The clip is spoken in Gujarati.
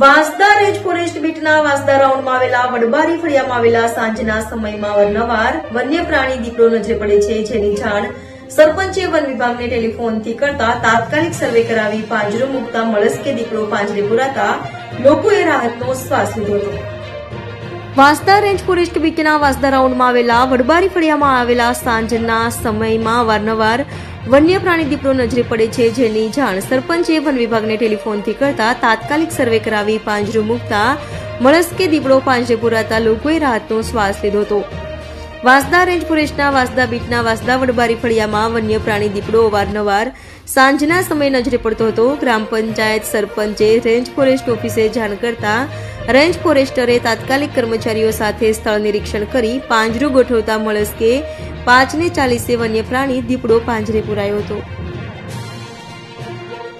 વાંસદા રેજ ફોરેસ્ટ બીટના વાંસદા રાઉન્ડમાં આવેલા વડબારી ફળિયામાં આવેલા સાંજના સમયમાં અવારનવાર વન્ય પ્રાણી દીપડો નજરે પડે છે. જેની જાણ સરપંચે વન વિભાગને ટેલિફોનથી કરતા તાત્કાલિક સર્વે કરાવી પાંજરો મૂકતા મળસ્કે દીપડો પાંજરે પુરાતા લોકોએ રાહતનો શ્વાસ લીધો હતો. વાંસદા રેન્જ ફોરેસ્ટ બીટના વાંસદા રાઉન્ડમાં આવેલા વડબારી ફળિયામાં આવેલા સાંજના સમયમાં અવારનવાર વન્ય પ્રાણી દીપડો નજરે પડે છે. જેની જાણ સરપંચે વન વિભાગને ટેલિફોનથી કરતા તાત્કાલિક સર્વે કરાવી પાંજરું મૂકતા મળસ્કે દીપડો પાંજરે પુરાતા લોકોએ રાહતનો શ્વાસ લીધો હતો. વાંસદા રેન્જ ફોરેસ્ટના વાંસદા બીટના વાંસદા વડબારી ફળિયામાં વન્ય પ્રાણી દીપડો અવારનવાર સાંજના સમયે નજરે પડતો હતો. ગ્રામ પંચાયત સરપંચે રેન્જ ફોરેસ્ટ ઓફિસે જાણ કરતા રેન્જ ફોરેસ્ટરે તાત્કાલિક કર્મચારીઓ સાથે સ્થળ નિરીક્ષણ કરી પાંજરું ગોઠવતા મળસ્કે પાંચને ચાલીસે વન્ય પ્રાણી દીપડો પાંજરે પુરાયો હતો.